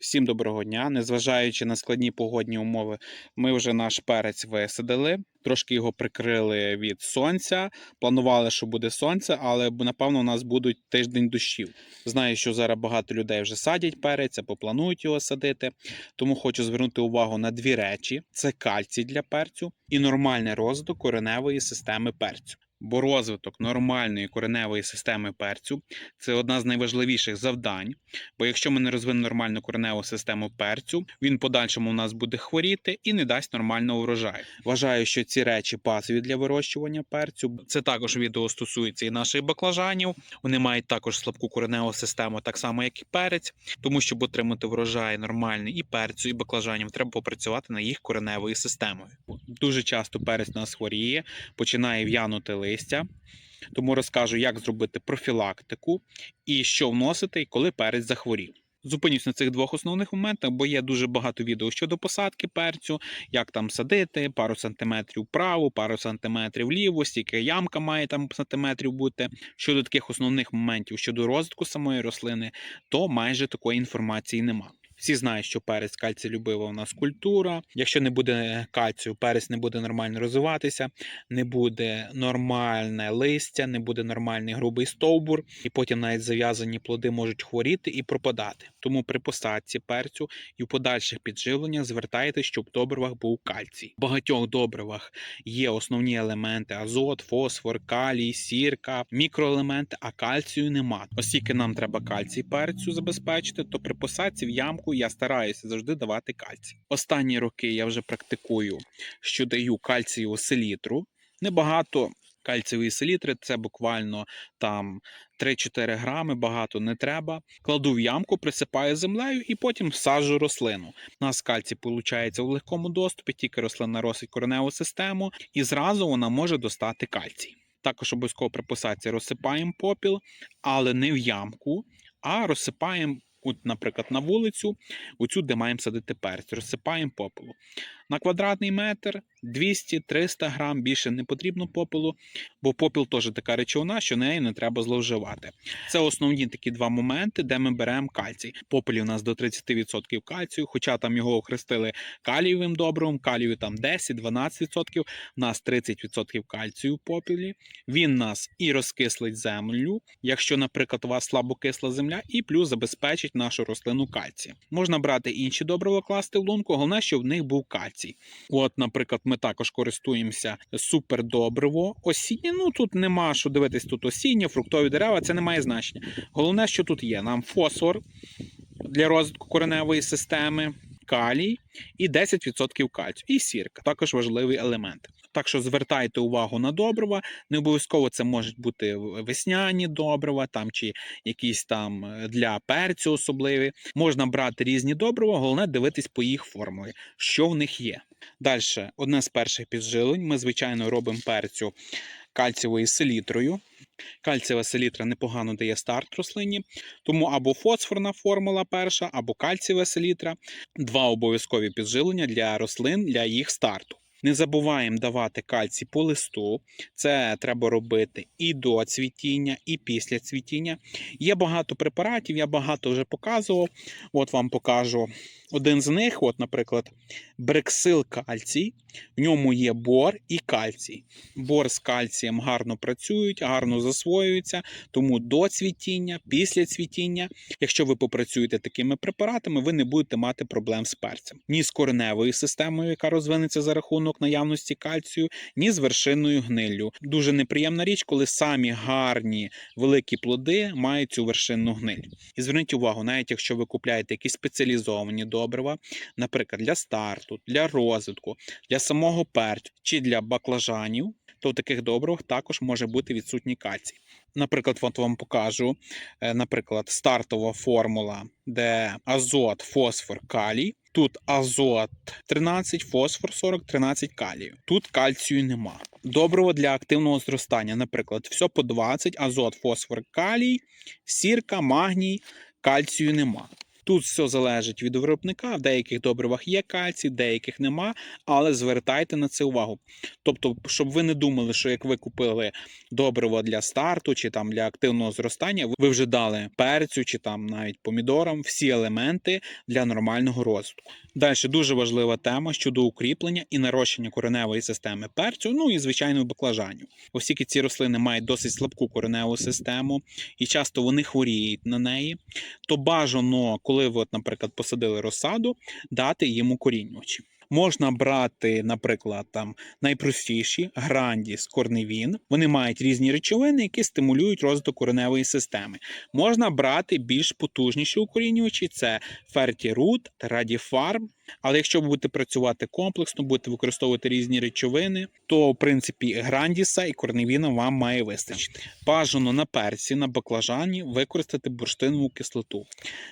Всім доброго дня. Незважаючи на складні погодні умови, ми вже наш перець висадили. Трошки його прикрили від сонця. Планували, що буде сонце, але напевно у нас будуть тиждень дощів. Знаю, що зараз багато людей вже садять перець або планують його садити. Тому хочу звернути увагу на дві речі: це кальцій для перцю і нормальний розвиток кореневої системи перцю. Бо розвиток нормальної кореневої системи перцю це одна з найважливіших завдань. Бо якщо ми не розвинемо нормальну кореневу систему перцю, він подальшому у нас буде хворіти і не дасть нормального врожаю. Вважаю, що ці речі базові для вирощування перцю. Це також відео стосується і наших баклажанів. Вони мають також слабку кореневу систему, так само як і перець. Тому щоб отримати врожай нормальний і перцю, і баклажанів, треба попрацювати над їх кореневою системою. Дуже часто перець нас хворіє, починає в'янути листя. Тому розкажу, як зробити профілактику і що вносити, коли перець захворів. Зупинюсь на цих двох основних моментах, бо є дуже багато відео щодо посадки перцю, як там садити, пару сантиметрів вправо, пару сантиметрів вліво, стільки ямка має там сантиметрів бути. Щодо таких основних моментів щодо розвитку самої рослини, то майже такої інформації нема. Всі знають, що перець кальцілюбива у нас культура. Якщо не буде кальцію, перець не буде нормально розвиватися, не буде нормальне листя, не буде нормальний грубий стовбур, і потім навіть зав'язані плоди можуть хворіти і пропадати. Тому при посадці перцю і в подальших підживленнях звертайте, щоб в добривах був кальцій. В багатьох добривах є основні елементи: азот, фосфор, калій, сірка, мікроелементи, а кальцію нема. Оскільки нам треба кальцій перцю забезпечити, то при посадці в ямку я стараюся завжди давати кальцій. Останні роки я вже практикую, що даю кальцієву селітру. Небагато кальцієвої селітри, це буквально там 3-4 грами, багато не треба. Кладу в ямку, присипаю землею і потім всаджу рослину. У нас кальцій виходить у легкому доступі, тільки рослина росить кореневу систему, і зразу вона може достати кальцій. Також обов'язково при посадці розсипаємо попіл, але не в ямку, а розсипаємо. От, наприклад, на вулицю, оцю, де маємо садити перець, розсипаємо попелу. На квадратний метр 200-300 грам більше не потрібно попелу, бо попіл теж така речовина, що нею не треба зловживати. Це основні такі два моменти, де ми беремо кальцій. Попелі у нас до 30% кальцію, хоча там його охрестили калієвим добривом, калію там 10-12%, у нас 30% кальцію в попелі. Він нас і розкислить землю, якщо, наприклад, у вас слабокисла земля, і плюс забезпечить нашу рослину кальцієм. Можна брати інші добрива класти в лунку, головне, щоб в них був кальцій. От, наприклад, ми також користуємося супердобриво. Осіннє, ну тут нема що дивитись, тут осіннє, фруктові дерева, це не має значення. Головне, що тут є: нам фосфор для розвитку кореневої системи, калій і 10% кальцію. І сірка, також важливий елемент. Так що звертайте увагу на добрива. Не обов'язково це можуть бути весняні добрива, там чи якісь там е, для перцю особливі. Можна брати різні добрива, головне дивитись по їх формулі, що в них є. Далі, одне з перших піджилень. Ми, звичайно, робимо перцю кальцієвою селітрою. Кальцієва селітра непогано дає старт рослині, тому або фосфорна формула перша, або кальцієва селітра два обов'язкові піджилення для рослин для їх старту. Не забуваємо давати кальцій по листу. Це треба робити і до цвітіння, і після цвітіння. Є багато препаратів, я багато вже показував. От вам покажу один з них, от, наприклад, брексил кальцій. В ньому є бор і кальцій. Бор з кальцієм гарно працюють, гарно засвоюються, тому до цвітіння, після цвітіння, якщо ви попрацюєте такими препаратами, ви не будете мати проблем з перцем. Ні з кореневою системою, яка розвинеться за рахунок наявності кальцію, ні з вершинною гниллю. Дуже неприємна річ, коли самі гарні великі плоди мають цю вершинну гниль. І зверніть увагу, навіть якщо ви купляєте якісь спеціалізовані добрива, наприклад, для старту, для розвитку, для самого перцю чи для баклажанів, то в таких добривах також може бути відсутній кальцій. Наприклад, от вам покажу, е, наприклад, стартова формула, де азот, фосфор, калій. Тут азот 13, фосфор 40, 13 калію. Тут кальцію нема. Добриво для активного зростання, наприклад, все по 20, азот, фосфор, калій, сірка, магній, кальцію нема. Тут все залежить від виробника. В деяких добривах є кальцій, деяких нема, але звертайте на це увагу. Тобто, щоб ви не думали, що як ви купили добриво для старту чи там для активного зростання, ви вже дали перцю чи там навіть помідорам всі елементи для нормального розвитку. Далі дуже важлива тема щодо укріплення і нарощення кореневої системи перцю, ну і звичайно баклажанів. Оскільки ці рослини мають досить слабку кореневу систему, і часто вони хворіють на неї, то бажано, коли ви, от, наприклад, посадили розсаду, дати їм укорінювачі. Можна брати, наприклад, там найпростіші грандіс, корневін. Вони мають різні речовини, які стимулюють розвиток кореневої системи. Можна брати більш потужніші укорінювачі: це Fertirut, Radifarm. Але якщо ви будете працювати комплексно, будете використовувати різні речовини, то в принципі грандіса і корневіна вам має вистачити. Бажано на перці, на баклажані використати бурштинову кислоту.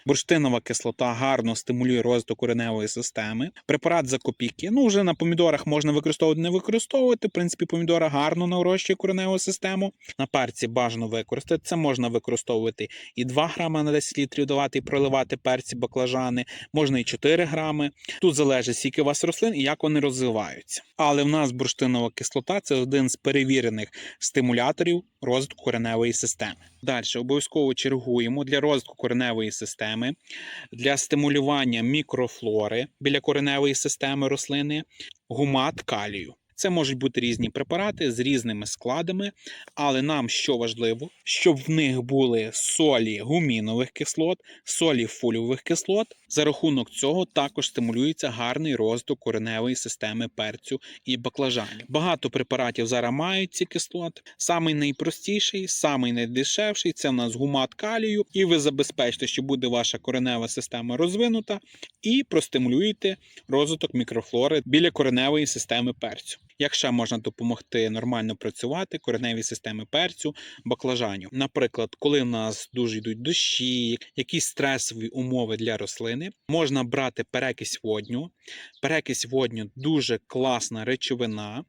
Бурштинова кислота гарно стимулює розвиток кореневої системи. Препарат за копійки. Ну, вже на помідорах можна використовувати, не використовувати. В принципі, помідора гарно нарощує кореневу систему. На перці бажано використати. Це можна використовувати і 2 грами на 10 літрів давати і проливати перці, баклажани, можна і 4 грами. Тут залежить, скільки у вас рослин і як вони розвиваються. Але в нас бурштинова кислота це один з перевірених стимуляторів розвитку кореневої системи. Далі обов'язково чергуємо для розвитку кореневої системи, для стимулювання мікрофлори біля кореневої системи рослини, гумат калію. Це можуть бути різні препарати з різними складами, але нам що важливо, щоб в них були солі гумінових кислот, солі фоліових кислот. За рахунок цього також стимулюється гарний розвиток кореневої системи перцю і баклажанів. Багато препаратів зараз мають ці кислоти. Самий найпростіший, самий найдешевший це в нас гумат калію, і ви забезпечите, що буде ваша коренева система розвинута, і простимулюєте розвиток мікрофлори біля кореневої системи перцю. Як ще можна допомогти нормально працювати кореневі системи перцю, баклажанів? Наприклад, коли в нас дуже йдуть дощі, якісь стресові умови для рослини, можна брати перекись водню. Перекись водню дуже класна речовина,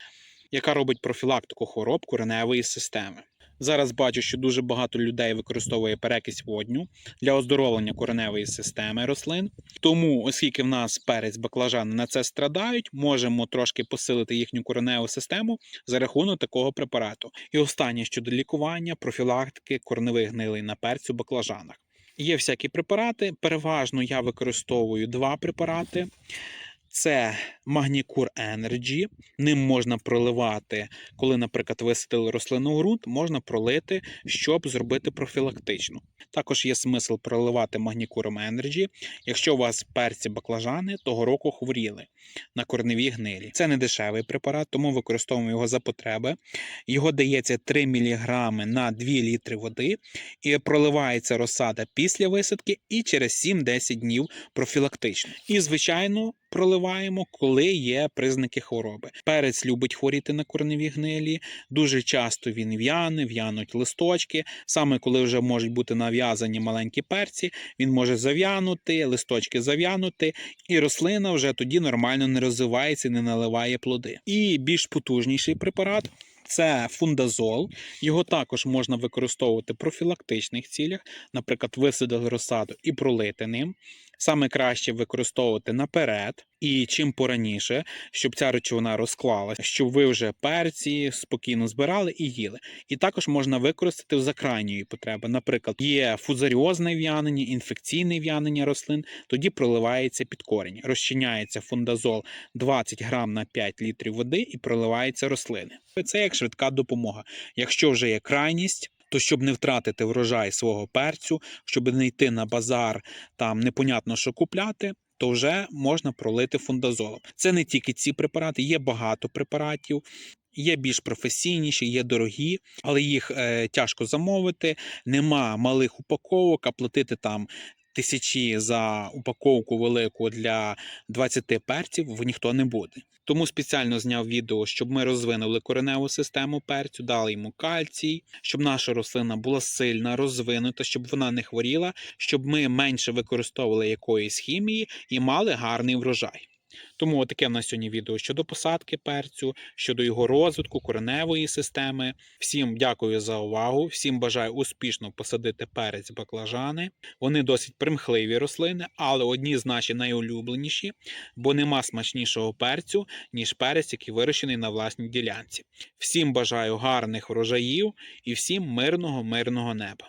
яка робить профілактику хвороб кореневої системи. Зараз бачу, що дуже багато людей використовує перекись водню для оздоровлення кореневої системи рослин. Тому, оскільки в нас перець баклажани на це страдають, можемо трошки посилити їхню кореневу систему за рахунок такого препарату. І останнє щодо лікування, профілактики кореневих гнилей на перцю баклажанах. Є всякі препарати. Переважно я використовую два препарати. Це Magnicure Energy. Ним можна проливати, коли, наприклад, висадили рослину ґрунт, можна пролити, щоб зробити профілактично. Також є смисл проливати Magnicure Energy, якщо у вас перці баклажани того року хворіли на корневі гнилі. Це не дешевий препарат, тому використовуємо його за потреби. Його дається 3 мг на 2 літри води і проливається розсада після висадки і через 7-10 днів профілактично. І, звичайно, проливаємо, коли є признаки хвороби. Перець любить хворіти на корневі гнилі, дуже часто він в'яне, в'януть листочки. Саме коли вже можуть бути нав'язані маленькі перці, він може зав'янути, листочки зав'янути, і рослина вже тоді нормально не розвивається, і не наливає плоди. І більш потужніший препарат. Це фундазол, його також можна використовувати в профілактичних цілях, наприклад, висадили розсаду і пролити ним. Саме краще використовувати наперед і чим пораніше, щоб ця речовина розклалася, щоб ви вже перці спокійно збирали і їли. І також можна використати в закрайньої потреби. Наприклад, є фузаріозне в'янення, інфекційне в'янення рослин, тоді проливається під корінь. Розчиняється фундазол 20 грам на 5 літрів води і проливається рослини. Це як швидка допомога. Якщо вже є крайність. То щоб не втратити врожай свого перцю, щоб не йти на базар, там непонятно що купляти, то вже можна пролити фундазолом. Це не тільки ці препарати, є багато препаратів. Є більш професійніші, є дорогі, але їх е, тяжко замовити. Нема малих упаковок, а платити там тисячі за упаковку велику для 20 перців ніхто не буде. Тому спеціально зняв відео, щоб ми розвинули кореневу систему перцю, дали йому кальцій, щоб наша рослина була сильна, розвинута, щоб вона не хворіла, щоб ми менше використовували якоїсь хімії і мали гарний врожай. Тому таке в нас сьогодні відео щодо посадки перцю, щодо його розвитку, кореневої системи. Всім дякую за увагу. Всім бажаю успішно посадити перець баклажани. Вони досить примхливі рослини, але одні з наші найулюбленіші, бо нема смачнішого перцю, ніж перець, який вирощений на власній ділянці. Всім бажаю гарних врожаїв і всім мирного, мирного неба.